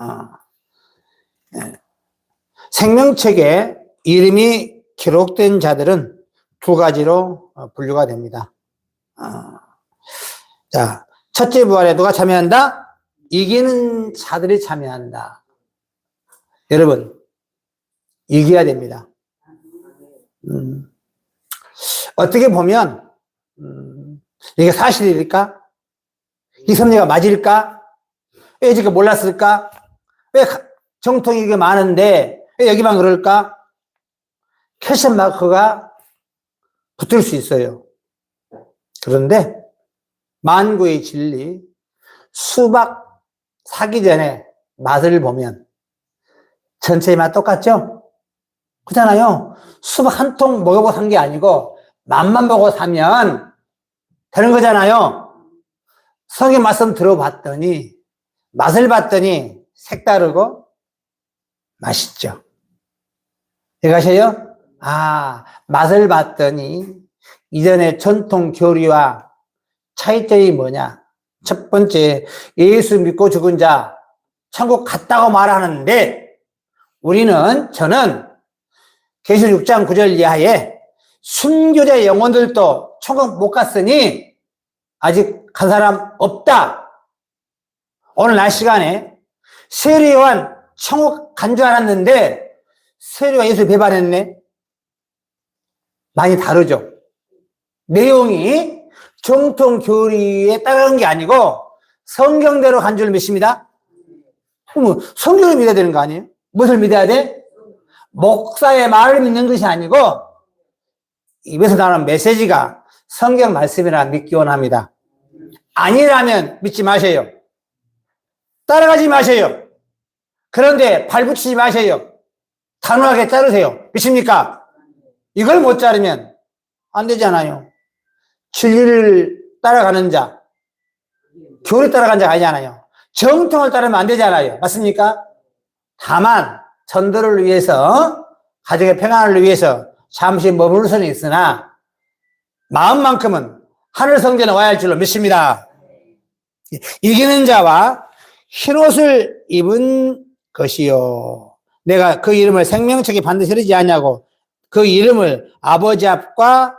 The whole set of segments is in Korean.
어. 네. 생명책에 이름이 기록된 자들은 두 가지로 어, 분류가 됩니다. 어. 자, 첫째 부활에 누가 참여한다? 이기는 자들이 참여한다. 여러분, 이겨야 됩니다. 음, 어떻게 보면, 음, 이게 사실일까? 이 섭리가 맞을까? 왜 지금 몰랐을까? 왜 가- 정통이 이게 많은데, 왜 여기만 그럴까? 캐션 마크가 붙을 수 있어요. 그런데, 만구의 진리, 수박 사기 전에 맛을 보면 전체의 맛 똑같죠? 그렇잖아요. 수박 한 통 먹어보고 산 게 아니고 맛만 보고 사면 되는 거잖아요. 성의 말씀 들어봤더니 맛을 봤더니 색다르고 맛있죠. 이해가셔요? 아, 맛을 봤더니 이전의 전통 교리와 차이점이 뭐냐? 첫 번째, 예수 믿고 죽은 자, 천국 갔다고 말하는데, 우리는, 저는, 계시 6장 9절 이하에 순교자 영혼들도 천국 못 갔으니, 아직 간 사람 없다. 오늘 날 시간에, 세례요한 천국 간 줄 알았는데, 세례요한 예수 배반했네? 많이 다르죠? 내용이 정통 교리에 따르는 게 아니고 성경대로 간 줄 믿습니다. 그럼 성경을 믿어야 되는 거 아니에요? 무엇을 믿어야 돼? 목사의 말을 믿는 것이 아니고 입에서 나오는 메시지가 성경 말씀이라 믿기 원합니다. 아니라면 믿지 마세요. 따라가지 마세요. 그런데 발붙이지 마세요. 단호하게 자르세요. 믿습니까? 이걸 못 자르면 안 되잖아요. 진리를 따라가는 자, 교리 따라가는 자가 아니잖아요. 정통을 따르면 안 되잖아요. 맞습니까? 다만, 전도를 위해서, 가정의 평안을 위해서 잠시 머무를 수는 있으나, 마음만큼은 하늘 성전에 와야 할 줄로 믿습니다. 이기는 자와 흰 옷을 입은 것이요. 내가 그 이름을 생명책에 반드시 흐르지 않냐고 그 이름을 아버지 앞과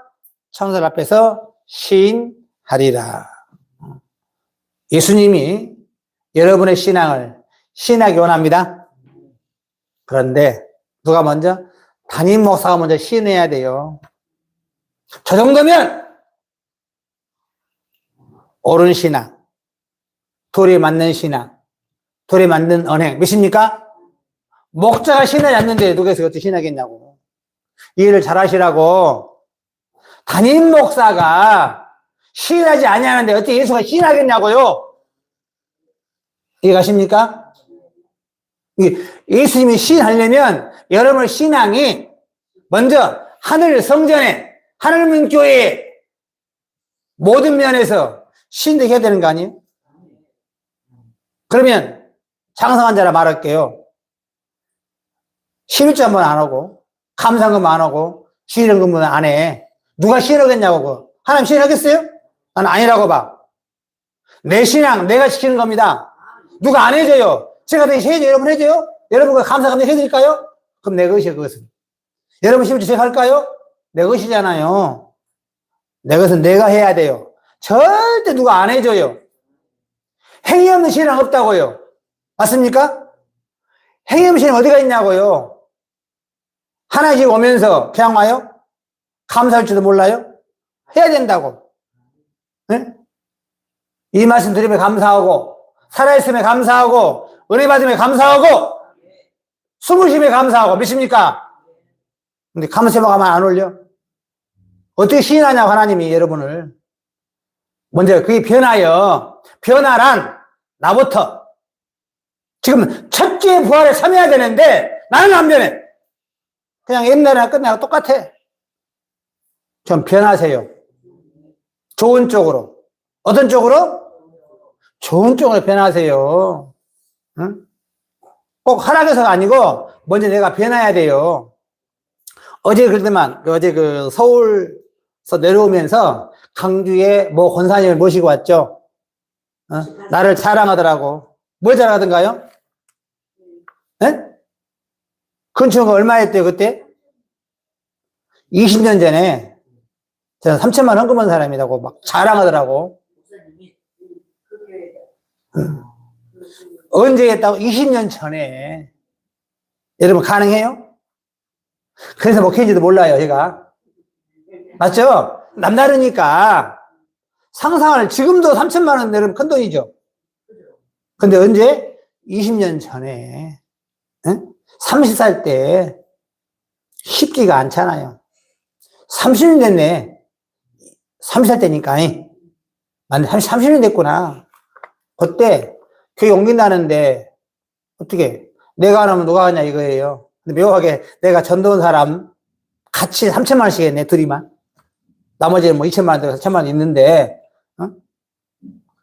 천사 앞에서 시인하리라. 예수님이 여러분의 신앙을 시인하기 원합니다. 그런데 누가 먼저? 담임 목사가 먼저 시인해야 돼요. 저 정도면 옳은 신앙, 돌에 맞는 신앙, 돌에 맞는 언행 몇입니까? 목자가 신하지 않는데 누가서 어떻게 신하겠냐고. 이해를 잘 하시라고 담임 목사가 시인하지 아니하는데 어떻게 예수가 시인하겠냐고요? 이해가십니까? 예수님이 시인하려면 여러분의 신앙이 먼저 하늘 성전에 하늘문 교회에 모든 면에서 신되게 해야 되는 거 아니에요? 그러면 장성한 자라 말할게요. 11조 한번 안 하고 감상금 안 하고 시인금은 안 해. 누가 시인하겠냐고. 그거. 하나님 시인하겠어요? 나는 아니라고 봐. 내 신앙 내가 지키는 겁니다. 누가 안 해줘요. 제가 대신 해줘요. 여러분 해줘요? 여러분 그 감사감사 해드릴까요? 그럼 내 것이요 그것은. 여러분 심지 제가 할까요? 내 것이잖아요. 내 것은 내가 해야 돼요. 절대 누가 안 해줘요. 행위 없는 신앙 없다고요. 맞습니까? 신앙 어디가 있냐고요. 하나씩 오면서 그냥 와요? 감사할 줄도 몰라요? 해야 된다고. 네? 이 말씀 드리면 감사하고, 살아있음에 감사하고, 은혜 받음에 감사하고, 숨을 쉬에 감사하고, 믿습니까? 근데 감사해만 가면 안 올려? 어떻게 시인하냐고, 하나님이 여러분을. 먼저 그게 변하여, 변화란 나부터. 지금 첫째 부활에 참여해야 되는데, 나는 안 변해. 그냥 옛날이나 끝나고 똑같아. 좀 변하세요. 좋은 쪽으로. 어떤 쪽으로? 좋은 쪽으로 변하세요. 응? 꼭 하락해서가 아니고, 먼저 내가 변해야 돼요. 어제 그러더만, 어제 그 서울서 내려오면서 강주에 뭐 권사님을 모시고 왔죠. 어? 나를 자랑하더라고. 뭘 자랑하던가요? 예? 건축가 얼마였대요, 그때? 20년 전에 제가 3천만 헌금한 사람이라고 막 자랑하더라고. 그게 언제 했다고? 20년 전에. 여러분, 가능해요? 그래서 목회인지도 몰라요, 제가. 맞죠? 남다르니까. 상상을, 지금도 3천만 원 내면 큰 돈이죠. 근데 언제? 20년 전에. 응? 30살 때 쉽지가 않잖아요. 30년 됐네. 30살 때니까. 맞네. 30년 됐구나. 그때 교회 옮긴다는데 어떻게 내가 안 하면 누가 하냐 이거예요. 근데 묘하게 내가 전도원 사람 같이 3천만 원씩 했네 둘이만. 나머지는 뭐 2천만 원, 3천만 원 있는데 어?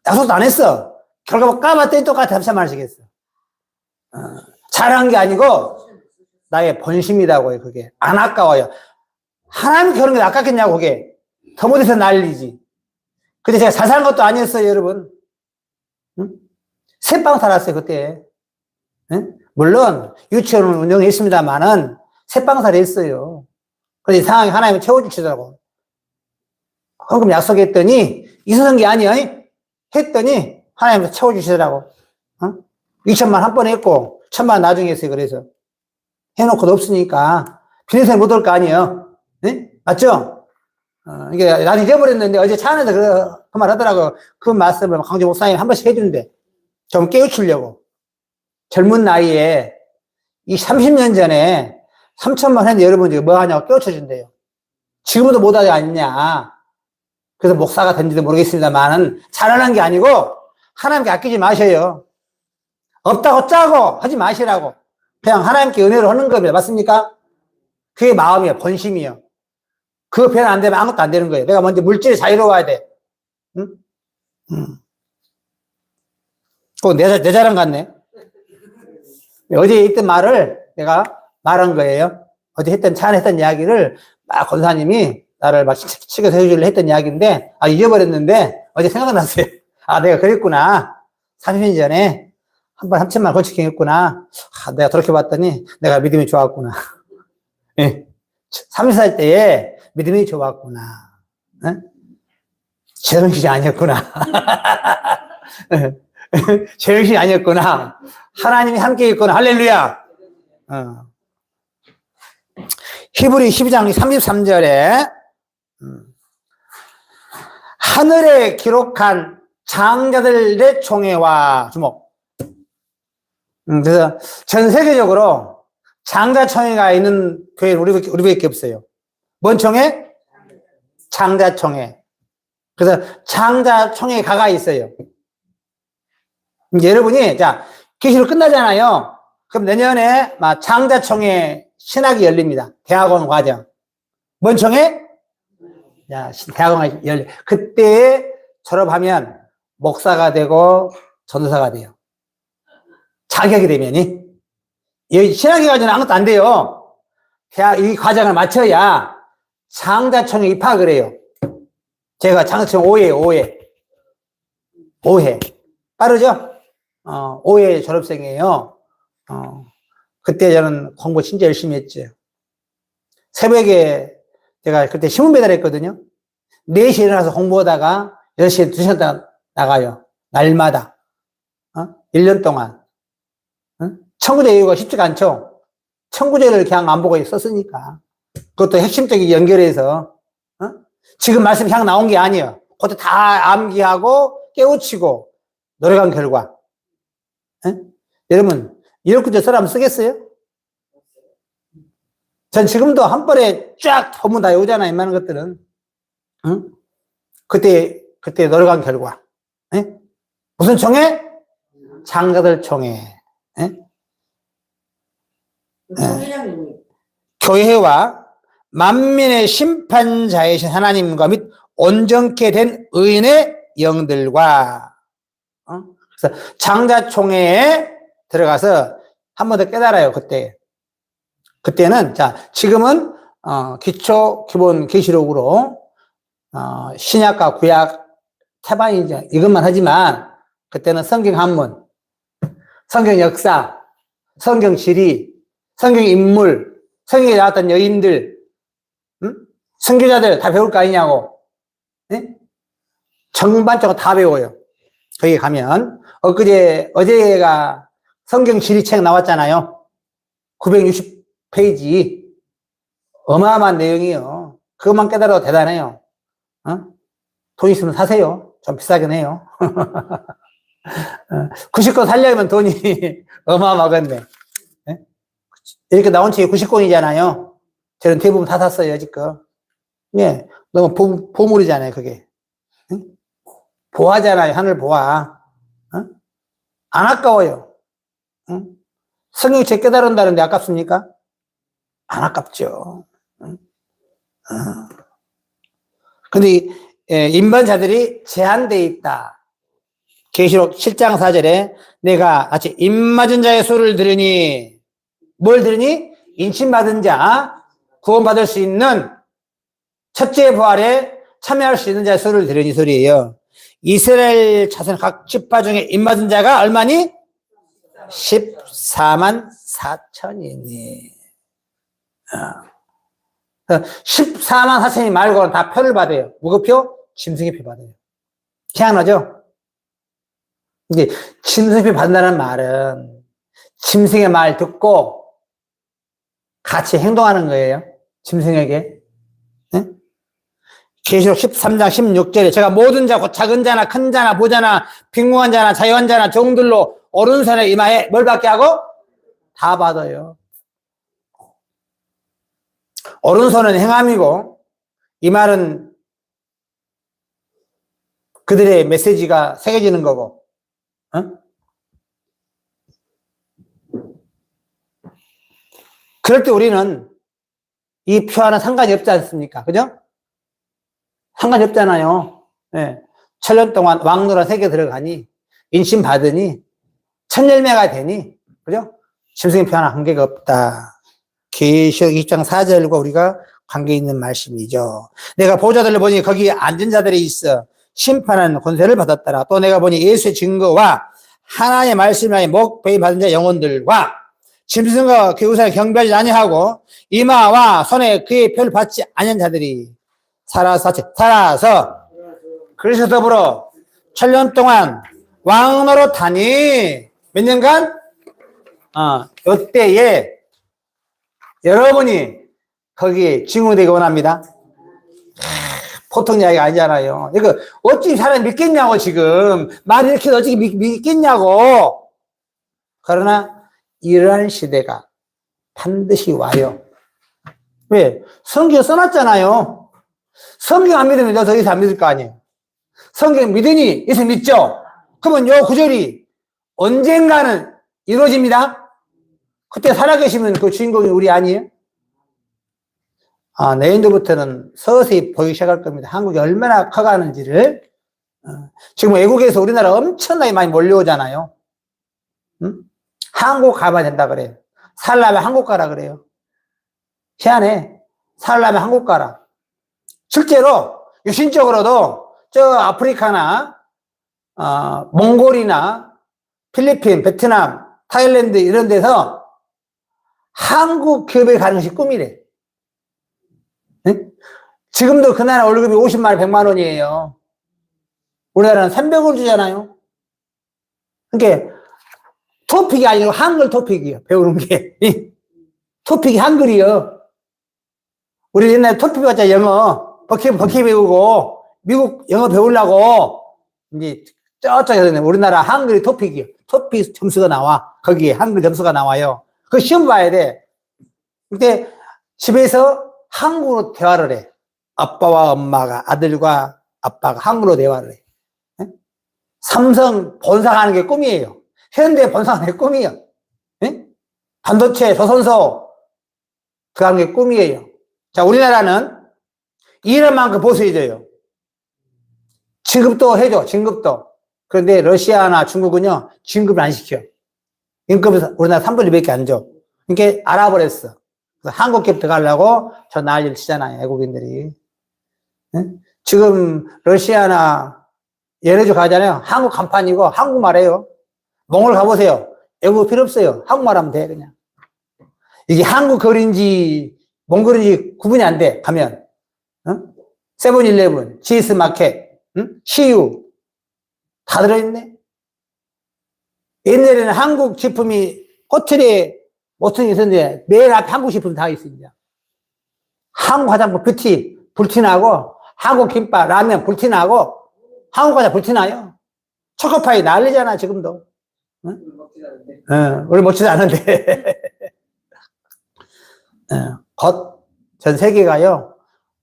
약속도 안 했어. 결과 뭐 까봤더니 똑같아 3천만 원씩 했어. 어, 잘한 게 아니고 나의 본심이라고요 그게 안 아까워요. 하나님 그런 게 아깝겠냐고 그게 더 못해서 난리지. 근데 제가 잘산 것도 아니었어요 여러분. 응? 새빵 살았어요, 그때. 응? 물론, 유치원을 운영했습니다만은, 새빵 살했어요. 그래서 이상하게 하나님이 채워주시더라고. 헌금 약속했더니, 있었던 게 아니야. 했더니, 하나님이 채워주시더라고. 어? 2천만 한 번 했고, 천만 나중에 했어요, 그래서. 해놓고도 없으니까, 비내세 못올 거 아니에요. 응? 맞죠? 어, 이게, 난 잊어버렸는데, 어제 차 안에서 그, 그 말 하더라고. 그 말씀을 강조 목사님 한 번씩 해주는데, 좀 깨우치려고. 젊은 나이에, 이 30년 전에 3천만 했는데 여러분 지금 뭐 하냐고 깨우쳐준대요. 지금도 못하지 않냐. 그래서 목사가 된지도 모르겠습니다만은, 잘하는 게 아니고, 하나님께 아끼지 마셔요. 없다고 짜고 하지 마시라고. 그냥 하나님께 은혜로 하는 겁니다. 맞습니까? 그게 마음이에요. 본심이요. 그거 변안 되면 아무것도 안 되는 거예요. 내가 먼저 물질에 자유로워야 돼. 응? 응. 꼭 내, 자- 내 자랑 같네. 어제 있던 말을 내가 말한 거예요. 어제 했던, 차 안에 했던 이야기를 막 권사님이 나를 막 치켜서 해주려 했던 이야기인데, 아, 잊어버렸는데, 어제 생각났어요. 아, 내가 그랬구나. 30년 전에 한번 3천만 건축행 했구나. 아, 내가 그렇게 봤더니 내가 믿음이 좋았구나. 예. 30살 때에 믿음이 좋았구나. 응? 제정신이 아니었구나. 제정신이 아니었구나. 하나님이 함께 있구나. 할렐루야. 어. 히브리 12장 33절에 음. 하늘에 기록한 장자들의 총회와 주목. 음, 그래서 전 세계적으로 장자총회가 있는 교회는 우리, 우리밖에 없어요. 뭔 총회? 장자총회. 그래서 장자총회 가가 있어요. 여러분이, 자, 계시로 끝나잖아요. 그럼 내년에 막 장자총회 신학이 열립니다. 대학원 과정. 뭔 총회? 야, 신- 대학원 열리. 그때 졸업하면 목사가 되고 전도사가 돼요. 자격이 되면이. 이 신학이 과정은 아무것도 안 돼요. 대학 이 과정을 마쳐야 장자총회 입학을 해요. 제가 장자총 5회, 5회. 5회. 빠르죠? 어, 5회 졸업생이에요. 어, 그때 저는 공부 진짜 열심히 했죠. 새벽에 제가 그때 신문 배달했거든요. 4시에 일어나서 공부하다가 6시에 2시간 나가요. 날마다. 어? 1년 동안. 어? 청구제 이유가 쉽지가 않죠. 청구제를 그냥 안 보고 썼으니까. 그것도 핵심적인 연결해서. 어? 지금 말씀 그냥 나온 게 아니에요. 그것도 다 암기하고 깨우치고 노력한 결과. 예? 여러분, 이렇게 써라면 쓰겠어요? 전 지금도 한 번에 쫙 보면 다 오잖아요. 웬만한 것들은. 응? 그때, 그때 노력한 결과. 예? 무슨 총회? 장가들 총회. 예? 교회와 만민의 심판자이신 하나님과 및 온전케 된 의인의 영들과 어? 그래서 장자총회에 들어가서 한 번 더 깨달아요 그때 그때는 자 지금은 어, 기초 기본 계시록으로 어, 신약과 구약 태반이 이제 이것만 하지만 그때는 성경 한문 성경 역사 성경 지리, 성경 인물, 성경에 나왔던 여인들, 응? 선교자들 다 배울 거 아니냐고. 예? 전반적으로 다 배워요. 거기 가면 엊그제 어제가 성경 지리책 나왔잖아요. 960페이지 어마어마한 내용이에요. 그것만 깨달아도 대단해요. 어? 돈 있으면 사세요. 좀 비싸긴 해요. 90권 살려면 돈이 어마어마하겠네. 예? 이렇게 나온 책이 90권이잖아요. 저는 대부분 다 샀어요, 지금. 예, 너무 보, 보물이잖아요, 그게. 응? 보화잖아요, 하늘 보화. 응? 안 아까워요. 응? 성경책 깨달은다는데 아깝습니까? 안 아깝죠. 응? 응. 근데 이, 예, 인반자들이 제한되어 있다. 계시록 7장 4절에 내가 아치 입맞은 자의 소리를 들으니 뭘 들으니? 인침받은 자 구원받을 수 있는 첫째 부활에 참여할 수 있는 자의 소리를 들으니 소리예요. 이스라엘 자손 각 지파 중에 입맞은 자가 얼마니? 14만 4천이니. 14만 4천이 말고는 다 표를 받아요. 무급표? 짐승의 표 받아요. 희한하죠? 이게 짐승의 표 받는다는 말은 짐승의 말 듣고 같이 행동하는 거예요. 짐승에게. 응? 계시록 13장 16절에 제가 모든 자, 곧 작은 자나 큰 자나 보자나 빈궁한 자나 자유한 자나 종들로 오른손에 이마에 뭘 받게 하고? 다 받아요. 오른손은 행함이고 이 말은 그들의 메시지가 새겨지는 거고 어? 그럴 때 우리는 이 표와는 상관이 없지 않습니까? 그죠? 상관이 없잖아요. 예. 천년 동안 왕노라 세계 들어가니, 인심 받으니, 천열매가 되니, 그죠? 짐승의 표와는 관계가 없다. 계시록 2장 4절과 우리가 관계 있는 말씀이죠. 내가 보좌들을 보니 거기에 앉은 자들이 있어 심판하는 권세를 받았더라. 또 내가 보니 예수의 증거와 하나의 말씀을 목 베이 받은 자 영혼들과 짐승과 그 우상에 경배하지 아니하고 이마와 손에 그의 표를 받지 아니한 자들이 살아서 살아서 그래서 더불어 천년 동안 왕노로 타니 몇 년간 어, 요때에 여러분이 거기에 증후되기 원합니다. 보통 이야기가 아니잖아요. 이거 어찌 사람이 믿겠냐고 지금 말 이렇게 어찌 믿, 믿겠냐고. 그러나 이러한 시대가 반드시 와요. 왜? 성경 써놨잖아요. 성경 안 믿으면 너 이상 안 믿을 거 아니에요. 성경 믿으니 이제 믿죠? 그러면 요 구절이 언젠가는 이루어집니다. 그때 살아계시면 그 주인공이 우리 아니에요? 아, 내년도부터는 서서히 보이기 시작할 겁니다. 한국이 얼마나 커가는지를. 어, 지금 외국에서 우리나라 엄청나게 많이 몰려오잖아요. 응? 한국 가봐야 된다 그래요. 살려면 한국 가라 그래요. 희한해. 살려면 한국 가라. 실제로 유신적으로도 저 아프리카나 어, 몽골이나 필리핀, 베트남, 타일랜드 이런 데서 한국 기업에 가는 것이 꿈이래. 응? 지금도 그 나라 월급이 50만 원, 100만 원이에요. 우리나라는 300원 주잖아요. 그러니까 토픽이 아니고 한글 토픽이요. 배우는 게. 토픽이 한글이요. 우리 옛날에 토픽 봤자 영어, 버킷, 버킷 배우고, 미국 영어 배우려고, 이제 저쪽에서 우리나라 한글이 토픽이요. 토픽 점수가 나와. 거기에 한글 점수가 나와요. 그 시험 봐야 돼. 근데 집에서 한국어로 대화를 해. 아빠와 엄마가, 아들과 아빠가 한국어로 대화를 해. 예? 삼성 본사 가는 게 꿈이에요. 현대 본사가는 게 꿈이에요. 예? 반도체, 조선소, 그 하는 게 꿈이에요. 자, 우리나라는 일할 만큼 보수해줘요. 진급도 해줘, 진급도. 그런데 러시아나 중국은요, 진급을 안 시켜. 임금에서 우리나라 3분의 1밖에 안 줘. 그러니까 알아버렸어. 그래서 한국 기업 들어가려고 저 난리를 치잖아요, 외국인들이. 응? 지금 러시아나 들어 가잖아요. 한국 간판이고 한국말 해요. 몽골 가보세요. 외국어 필요 없어요. 한국말 하면 돼, 그냥. 이게 한국 거리인지 몽골인지 구분이 안 돼, 가면. 어? 세븐일레븐, GS 마켓, 응? CU. 다 들어있네. 옛날에는 한국 제품이 호텔에 모퉁이 있었는데 맨 앞에 한국 제품 다 있습니다. 한국 화장품 뷰티 불티나고 한국 김밥 라면 불티나고 한국 과자 불티나요. 초코파이 난리잖아 지금도. 먹지않는데 어, 우리 못지도 않은데. 어, 겉전 세계가요.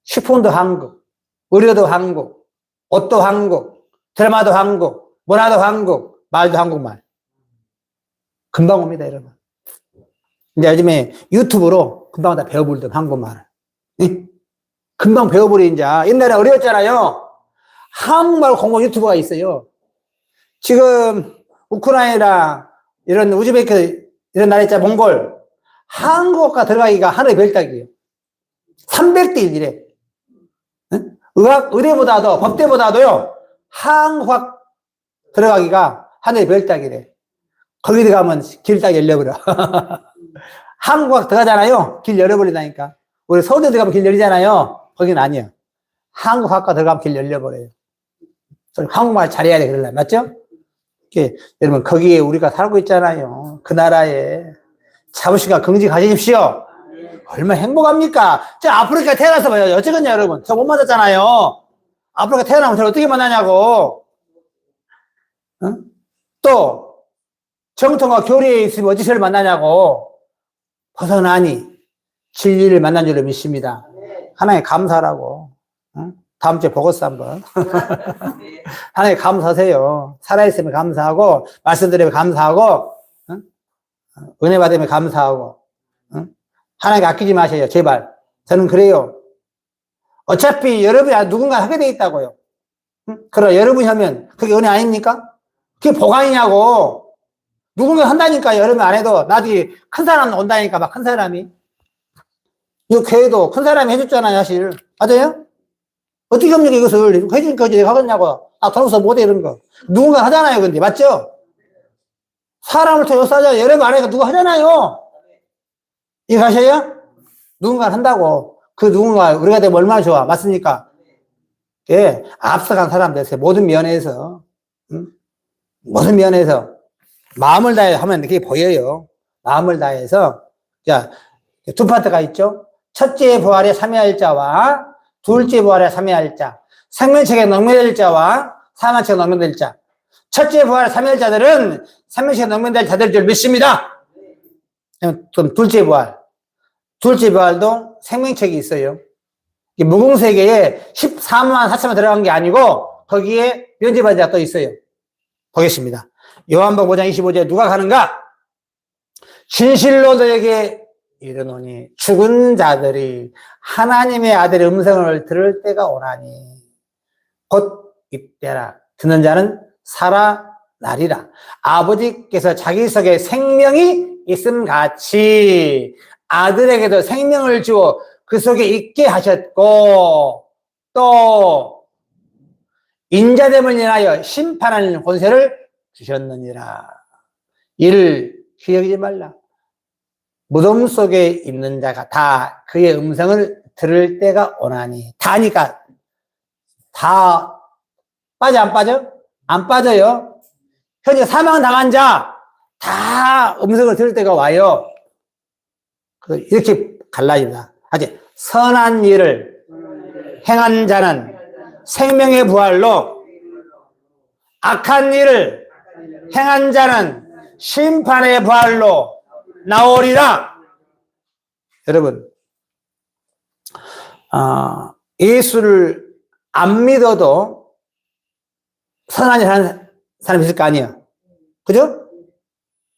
식품도 한국, 의료도 한국, 옷도 한국, 드라마도 한국, 문화도 한국, 말도 한국말. 금방 옵니다, 여러분. 근데 요즘에 유튜브로 금방 다 배워버리던 한국말을. 응? 금방 배워버려, 이제. 옛날에 어려웠잖아요. 한국말 공부 유튜브가 있어요. 지금 우크라이나 이런 우즈베크 이런 나라 있잖아 몽골 한국어가 들어가기가 하늘의 별따기예요. 300대 1이래. 의학 의대보다도 법대보다도요 한국학 들어가기가 하늘의 별따기래. 거기 들어가면 길 딱 열려버려. 한국학 들어가잖아요. 길 열어버린다니까. 우리 서울대 들어가면 길 열리잖아요. 거기는 아니에요. 한국학과 들어가면 길 열려버려요. 한국말 잘해야 돼 그러려면 맞죠? 여러분 거기에 우리가 살고 있잖아요. 그 나라에 자부심과 긍지 가지십시오. 얼마나 행복합니까? 저 아프리카 태어나서 봐요. 어쩌겠냐 여러분. 저 못 만났잖아요. 아프리카 태어나면 저를 어떻게 만나냐고. 응? 또 정통과 교리에 있으면 어찌 저를 만나냐고. 벗어나니 진리를 만난 줄로 믿습니다. 하나님 감사라고. 응? 다음 주에 보고서 한번. 하나님 감사하세요. 살아있으면 감사하고, 말씀드리면 감사하고, 응? 은혜 받으면 감사하고, 응? 하나님 아끼지 마세요. 제발. 저는 그래요. 어차피 여러분이 누군가 하게 돼 있다고요. 응? 그럼 여러분이 하면 그게 은혜 아닙니까? 그게 보관이냐고. 누군가 한다니까 여러분 안 해도 나중에 큰 사람 온다니까 막 큰 사람이. 이 교회도 큰 사람이 해줬잖아요, 사실. 맞아요? 어떻게 합니까, 이것을? 내가 하겠냐고. 아, 돈 없어 못해, 이런 거. 누군가 하잖아요, 근데. 맞죠? 사람을 통해 싸자. 여러분 안 하니까 누가 하잖아요. 이거 가셔요? 누군가 한다고. 그 누군가 우리가 되면 얼마나 좋아. 맞습니까? 예, 앞서간 사람 되세요. 모든 면에서. 응? 모든 면에서. 마음을 다해 하면 그게 보여요. 마음을 다해서. 자, 두 파트가 있죠. 첫째 부활의 삼위할 자와 둘째 부활의 삼위할 자. 생명책에 농면될 자와 사망책에 농면될 자. 첫째 부활의 삼위할 자들은 생명책에 농면될 자들 줄 믿습니다. 그럼 둘째 부활. 둘째 부활도 생명책이 있어요. 이 무궁세계에 14만 4천만 들어간 게 아니고 거기에 면제받은 자또 있어요. 보겠습니다. 요한복 5장 25절에 누가 가는가? 진실로 너에게 이르노니 죽은 자들이 하나님의 아들의 음성을 들을 때가 오나니 곧 이때라. 듣는 자는 살아나리라. 아버지께서 자기 속에 생명이 있음 같이 아들에게도 생명을 주어 그 속에 있게 하셨고 또 인자됨을 인하여 심판하는 권세를 주셨느니라. 이를 기억하지 말라 무덤 속에 있는 자가 다 그의 음성을 들을 때가 오나니 다니까 다 빠져 안 빠져? 안 빠져요. 현재 사망 당한 자 다 음성을 들을 때가 와요. 그 이렇게 갈라집니다. 아직 선한 일을 행한 자는 생명의 부활로 악한 일을 행한 자는 심판의 부활로 나오리라. 여러분, 아, 예수를 안 믿어도 선한 일 하는 사람 있을 거 아니에요. 그죠?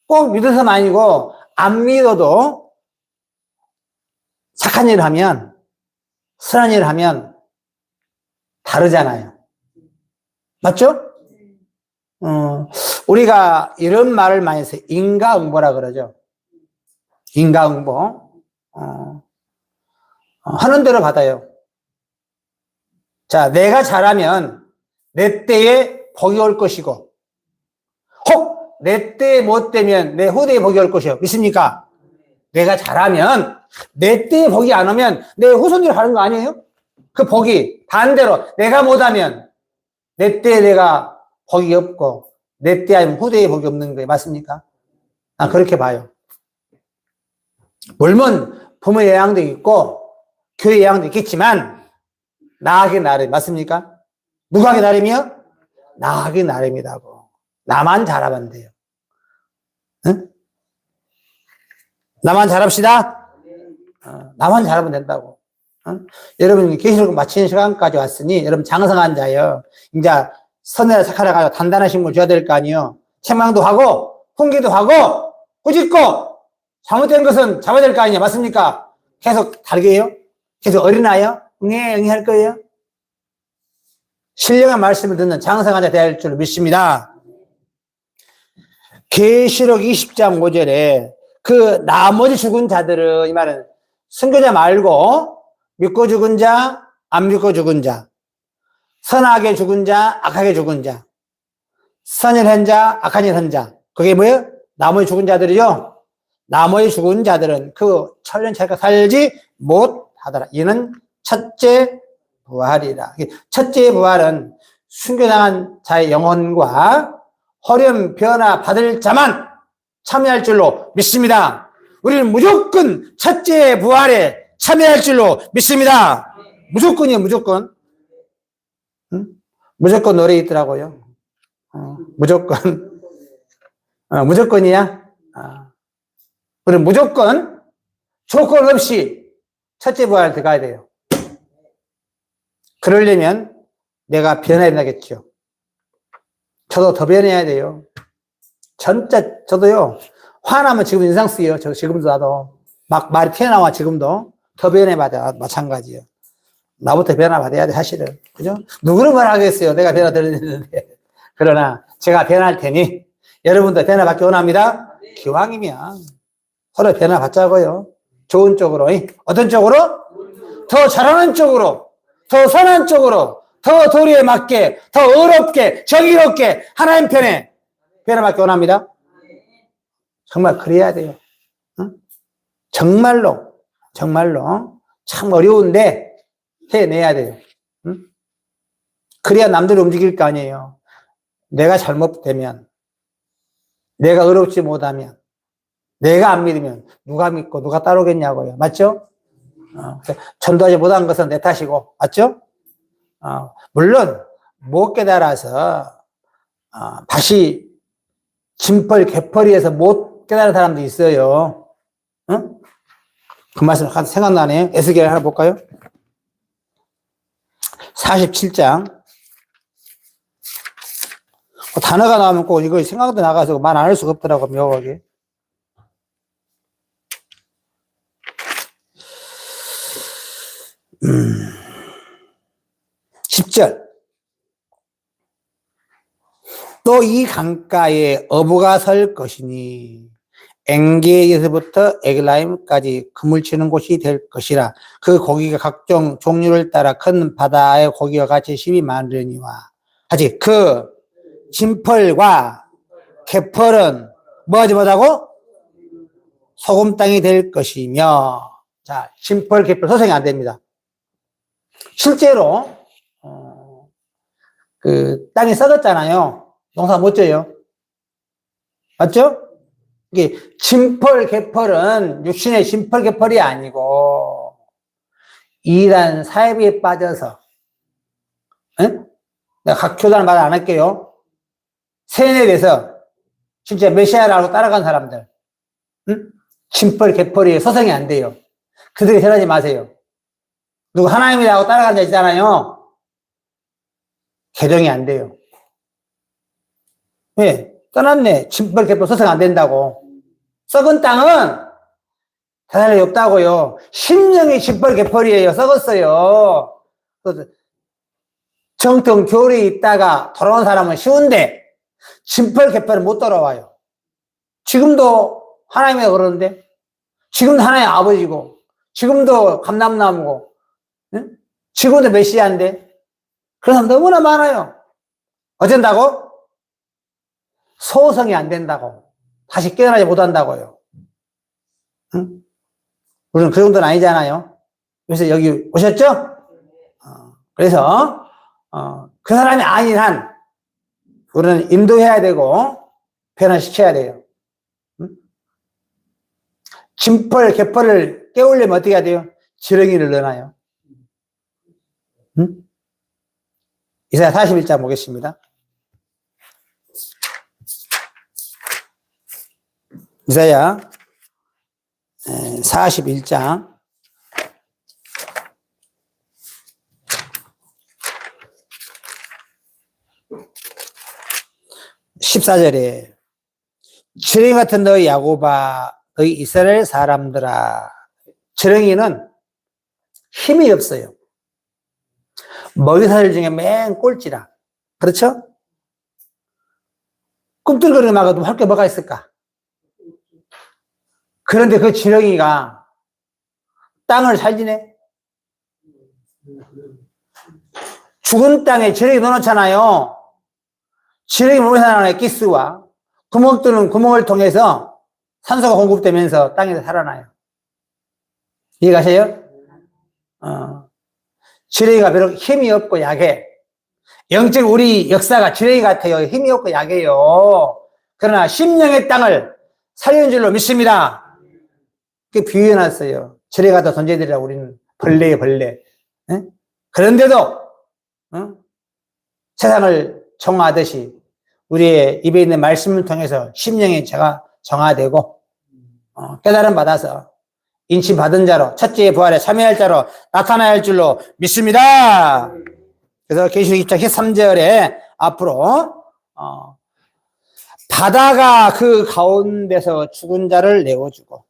꼭 믿은 사람 아니고, 안 믿어도 착한 일을 하면, 선한 일을 하면 다르잖아요. 맞죠? 어, 우리가 이런 말을 많이 해서 인가응보라 그러죠. 인가응보. 어, 어, 하는 대로 받아요. 자, 내가 잘하면 내 때에 복이 올 것이고, 혹 내때못 되면 내 후대에 복이 올 것이요. 믿습니까? 내가 잘하면 내 때에 복이 안 오면 내 후손들이 하는 거 아니에요? 그 복이 반대로 내가 못하면 내 때에 내가 복이 없고 내 때 아니면 후대에 복이 없는 거예요. 맞습니까? 난 그렇게 봐요. 물론 부모의 영향도 있고 교회 영향도 있겠지만 나하기 나름 맞습니까? 누가 하기 나름이요? 나하기 나름이라고. 나만 잘하면 돼요. 응? 나만 잘합시다. 어, 나만 잘하면 된다고. 응? 여러분 계시록 마치는 시간까지 왔으니 여러분 장성한 자요. 이제 선을 착하라가 단단하신 걸 줘야 될 거 아니요. 책망도 하고 훈계도 하고 꾸짖고 잘못된 것은 잡아야 될 거 아니냐 맞습니까? 계속 달게요? 계속 어린아이요? 응애 응애 할 거예요? 신령한 말씀을 듣는 장성한 자 되어야 할줄 믿습니다. 계시록 20장 5절에 그 나머지 죽은 자들은 이 말은 순교자 말고 믿고 죽은 자, 안 믿고 죽은 자, 선하게 죽은 자, 악하게 죽은 자, 선일한 자, 악한 일한 자. 그게 뭐예요? 나머지 죽은 자들이요. 나머지 죽은 자들은 그 천년 차가 살지 못하더라. 이는 첫째 부활이라. 첫째 부활은 순교당한 자의 영혼과 허련 변화 받을 자만 참여할 줄로 믿습니다. 우리는 무조건 첫째 부활에 참여할 줄로 믿습니다. 무조건이요, 무조건. 응? 무조건 노래 있더라고요. 어, 무조건. 어, 무조건이야. 아. 우리는 무조건 조건 없이 첫째 부활에 들어가야 돼요. 그러려면 내가 변해야 되겠죠. 저도 더 변해야 돼요. 진짜 저도요. 화나면 지금 인상 쓰여요. 저 지금도 나도 막 말이 튀어나와 지금도 더 변해봐야 마찬가지예요. 나부터 변화 받아야 돼 사실은 그죠? 누구는 말 하겠어요. 내가 변화 들었는데 그러나 제가 변할 테니 여러분도 변화 받기 원합니다. 기왕이면 서로 변화 받자고요. 좋은 쪽으로 이? 어떤 쪽으로? 더 잘하는 쪽으로 더 선한 쪽으로 더 도리에 맞게 더 어렵게 정의롭게 하나님 편에 변화받기 원합니다. 정말 그래야 돼요. 응? 정말로 정말로 참 어려운데 해내야 돼요. 응? 그래야 남들 움직일 거 아니에요. 내가 잘못되면 내가 어렵지 못하면 내가 안 믿으면 누가 믿고 누가 따르겠냐고요. 맞죠? 어, 전도하지 못한 것은 내 탓이고 맞죠? 어, 물론 못 깨달아서 어, 다시 짐벌 개펄이에서 못 깨달은 사람도 있어요. 응? 그 말씀 생각나네요. 에스겔 하나 볼까요? 47장. 어, 단어가 나오면 꼭 이거 생각도 나가서 말 안 할 수가 없더라고, 묘하게. 음. 10절. 또 이 강가에 어부가 설 것이니 엥게에서부터 에글라임까지 그물 치는 곳이 될 것이라. 그 고기가 각종 종류를 따라 큰 바다의 고기와 같이 심이 많으니와. 하지 그 진펄과 개펄은 뭐하지 못하고? 소금 땅이 될 것이며. 자 진펄 개펄 소생이 안 됩니다 실제로 어, 그 땅이 썩었잖아요 농사 못 져요 맞죠? 이게 진펄 개펄은 육신의 진펄 개펄이 아니고 이란 사회비에 빠져서 응? 내가 각 교단을 말안 할게요. 세뇌 돼서 진짜 메시아라고 따라간 사람들 응? 진펄 개펄이 소송이 안 돼요. 그들이 전하지 마세요. 누구 하나님이라고 따라간 자 있잖아요. 개정이 안 돼요. 왜? 떠났네. 진벌 개뿔 소생 안 된다고. 썩은 땅은 대단히 없다고요. 심령이 진벌 개펄이에요. 썩었어요. 정통 교리에 있다가 돌아온 사람은 쉬운데 진펄 개펄은 못 돌아와요. 지금도 하나님이 그러는데 지금도 하나님 아버지고 지금도 감남나무고 응? 지금도 메시아인데 그런 사람 너무나 많아요. 어쩐다고? 소성이 안 된다고. 다시 깨어나지 못한다고요. 응? 우리는 그 정도는 아니잖아요. 그래서 여기 오셨죠? 어, 그래서, 어, 그 사람이 아닌 한, 우리는 인도해야 되고, 변화시켜야 돼요. 응? 진펄, 개펄을 깨우려면 어떻게 해야 돼요? 지렁이를 넣어놔요. 응? 이사야 41장 보겠습니다. 이사야 41장 14절에 지렁이 같은 너희 야고바 너희 이스라엘 사람들아 지렁이는 힘이 없어요. 먹이사슬 중에 맨 꼴찌라. 그렇죠? 꿈틀거리는 막아도 할 게 뭐가 있을까? 그런데 그 지렁이가 땅을 살리네? 죽은 땅에 지렁이 넣어놓잖아요. 지렁이 몸에 살아나는 기스와 구멍 뚫는 구멍을 통해서 산소가 공급되면서 땅에서 살아나요. 이해가세요? 어. 지렁이가 비록 힘이 없고 약해. 영적 우리 역사가 지렁이 같아요. 힘이 없고 약해요. 그러나 심령의 땅을 살리는 줄로 믿습니다. 그 비유해놨어요. 지렁이 같은 존재들이라 우리는 벌레에 벌레. 예? 그런데도 어? 세상을 정화하듯이 우리의 입에 있는 말씀을 통해서 심령이 제가 정화되고 어, 깨달음 받아서 인치 받은 자로 첫째의 부활에 참여할 자로 나타나야 할 줄로 믿습니다. 그래서 계시록 2장 13절에 앞으로 어, 바다가 그 가운데서 죽은 자를 내어주고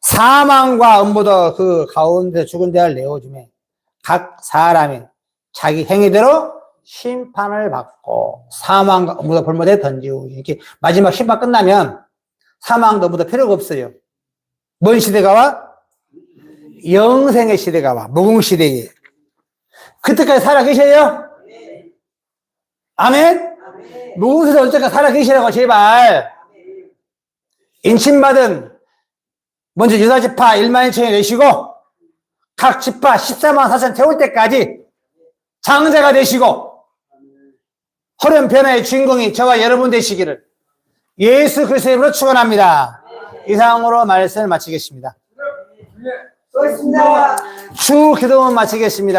사망과 음보도 그 가운데 죽은 자를 내어주며 각 사람이 자기 행위대로 심판을 받고 사망과 음보도 불못에 던지고 이렇게 마지막 심판 끝나면 사망도 음보도 필요가 없어요. 뭔 시대가 와? 영생의 시대가 와. 무궁시대에. 그때까지 살아 계셔요? 아멘? 무궁시대 올 때까지 살아 계시라고, 제발. 인침받은, 먼저 유다지파 1만 2천이 되시고, 각 지파 14만 4천 태울 때까지 장자가 되시고, 허름 변화의 주인공이 저와 여러분 되시기를 예수 그리스도의 이름으로 축원합니다. 이상으로 말씀을 마치겠습니다. 주 기도문 마치겠습니다.